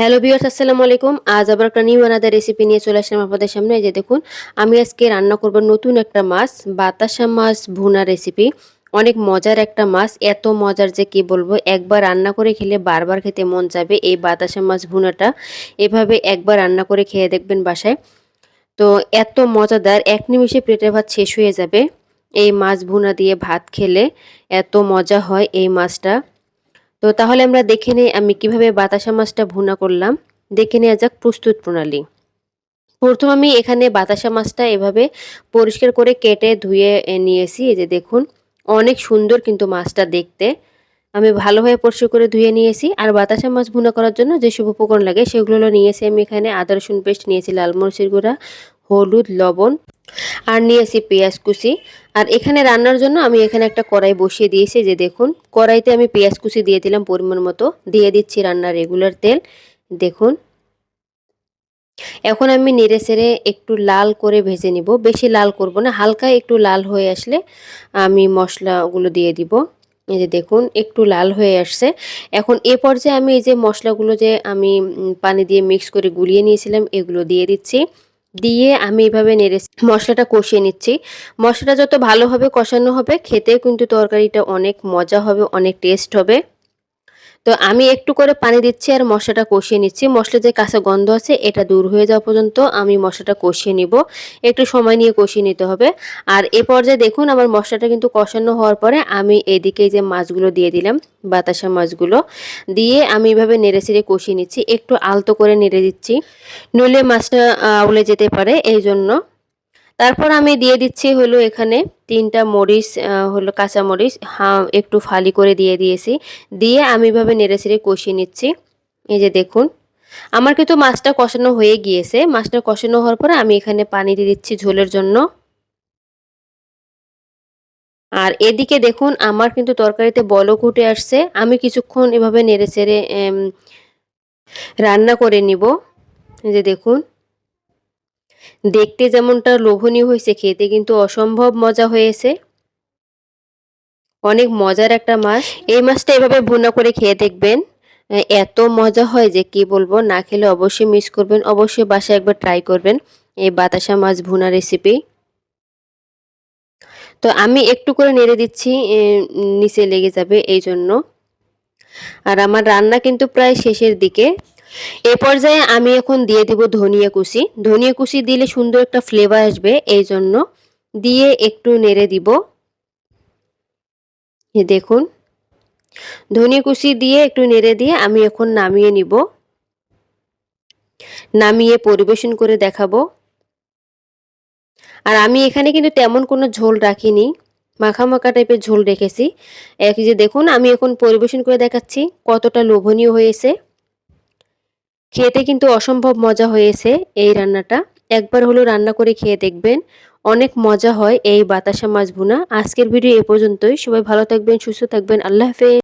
Hello বিয়ার্স আসসালামু আলাইকুম। আজ আবার একটা নিউ আনাদার রেসিপি নিয়ে চলে আসলাম আপনাদের সামনে। এই যে দেখুন, আমি আজকে রান্না করব নতুন একটা মাছ, বাতাসা মাছ ভুনা রেসিপি অনেক মজার একটা মাছ, এত মজার যে কি বলব, একবার রান্না করে খেলে বারবার খেতে মন যাবে এই বাতাসা মাছ ভুনাটা। এভাবে একবার রান্না করে খেয়ে দেখবেন বাসায়। তো এত মজাদার, এক নিমিষে প্লেটের ভাত শেষ হয়ে যাবে। এই মাছ ভুনা দিয়ে ভাত খেলে এত মজা হয় এই মাছটা। তো তাহলে আমরা দেখে নিই আমি কীভাবে বাতাসা মাছটা ভুনা করলাম। দেখে নেওয়া যাক প্রস্তুত প্রণালী। প্রথম আমি এখানে বাতাসা মাছটা এভাবে পরিষ্কার করে কেটে ধুয়ে নিয়েছি। এই যে দেখুন, অনেক সুন্দর কিন্তু মাছটা দেখতে। আমি ভালোভাবে পরিষ্কার করে ধুয়ে নিয়েছি। আর বাতাসা মাছ ভুনা করার জন্য যেসব উপকরণ লাগে সেগুলো নিয়েছি আমি এখানে আদা রসুন পেস্ট, নিয়েছি লাল মরিচের গুঁড়া, হলুদ, লবণ। আর নিয়েছি পেঁয়াজ কুচি। আর এখানে রান্নার জন্য আমি এখানে একটা কড়াই বসিয়ে দিয়েছি, যে দেখুন, কড়াইতে আমি পেঁয়াজ কুচি দিয়ে দিলাম পরিমাণ মতো। দিয়ে দিচ্ছি রান্নার রেগুলার তেল, দেখুন। এখন আমি নেড়ে সেড়ে একটু লাল করে ভেজে নিব। বেশি লাল করব না, হালকা একটু লাল হয়ে আসলে আমি মশলাগুলো দিয়ে দিব। এই যে দেখুন, একটু লাল হয়ে আসছে। এখন এ পর্যায়ে আমি এই যে মশলাগুলো যে আমি পানি দিয়ে মিক্স করে গুলিয়ে নিয়েছিলাম, এগুলো দিয়ে দিচ্ছি। দিয়ে আমি এভাবে নেড়ে মশলাটা কষিয়ে নিচ্ছি। মশলাটা যত ভালোভাবে কষানো হবে খেতে কিন্তু তরকারিটা অনেক মজা হবে, অনেক টেস্ট হবে। তো আমি একটু করে পানি দিচ্ছি আর মশলাটা কষিয়ে নিচ্ছি। মশলা যে কাঁচা গন্ধ আছে, এটা দূর হয়ে যাওয়া পর্যন্ত আমি মশলাটা কষিয়ে নিব। একটু সময় নিয়ে কষিয়ে নিতে হবে। আর এ পর্যায়ে দেখুন, আমার মশলাটা কিন্তু কষানো হওয়ার পরে আমি এদিকে যে মাছগুলো দিয়ে দিলাম, বাতাসা মাছগুলো, দিয়ে আমি এভাবে নেড়ে চেড়ে কষিয়ে নিচ্ছি। একটু আলতো করে নেড়ে দিচ্ছি। নইলে মাছটা উলে যেতে পারে এই জন্য তারপর আমি দিয়ে দিচ্ছি হলো এখানে তিনটা মরিচ হলো কাঁচা মরিচ একটু ফালি করে দিয়ে দিয়েছি। দিয়ে আমি এভাবে নেড়ে ছেড়ে কষিয়ে নিচ্ছি। এই যে দেখুন, আমার কিন্তু মাছটা কষানো হয়ে গিয়েছে। মাছটা কষানো হওয়ার পরে আমি এখানে পানি দিয়ে দিচ্ছি ঝোলের জন্য। আর এদিকে দেখুন, আমার কিন্তু তরকারিতে বলক উঠে আসছে। আমি কিছুক্ষণ এভাবে নেড়ে চেড়ে রান্না করে নিব। যে দেখুন দেখতে যেমনটা লোভনীয় হয়েছে, খেতে কিন্তু অসম্ভব মজা হয়েছে। অনেক মজার একটা মাছ। এই মাছটা এভাবে ভুনা করে খেয়ে দেখবেন, এত মজা হয় যে কি বলব, না খেলে অবশ্যই মিস করবেন। অবশ্যই বাসায় একবার ট্রাই করবেন এই বাতাসা মাছ ভুনা রেসিপি তো আমি একটু করে নেড়ে দিচ্ছি নিচে লেগে যাবে এই জন্য আর আমার রান্না কিন্তু প্রায় শেষের দিকে। এ পর্যায়ে আমি এখন দিয়ে দিব ধনিয়া কুচি। ধনিয়া কুচি দিলে সুন্দর একটা ফ্লেভার আসবে, এই জন্য দিয়ে একটু নেড়ে দিব। দেখুন, ধনিয়া কুচি দিয়ে একটু নেড়ে দিয়ে আমি এখন নামিয়ে নিব। নামিয়ে পরিবেশন করে দেখাবো। আর আমি এখানে কিন্তু তেমন কোনো ঝোল রাখিনি মাখা মাখা টাইপের ঝোল রেখেছি। এক যে দেখুন, আমি এখন পরিবেশন করে দেখাচ্ছি কতটা লোভনীয় হয়েছে। খেতে কিন্তু অসম্ভব মজা হয়েছে এই রান্নাটা। একবার হলো রান্না করে খেয়ে দেখবেন, অনেক মজা হয় এই বাতাসা মাছ ভুনা। আজকের ভিডিও এ পর্যন্তই। সবাই ভালো থাকবেন, সুস্থ থাকবেন। আল্লাহ হাফেজ।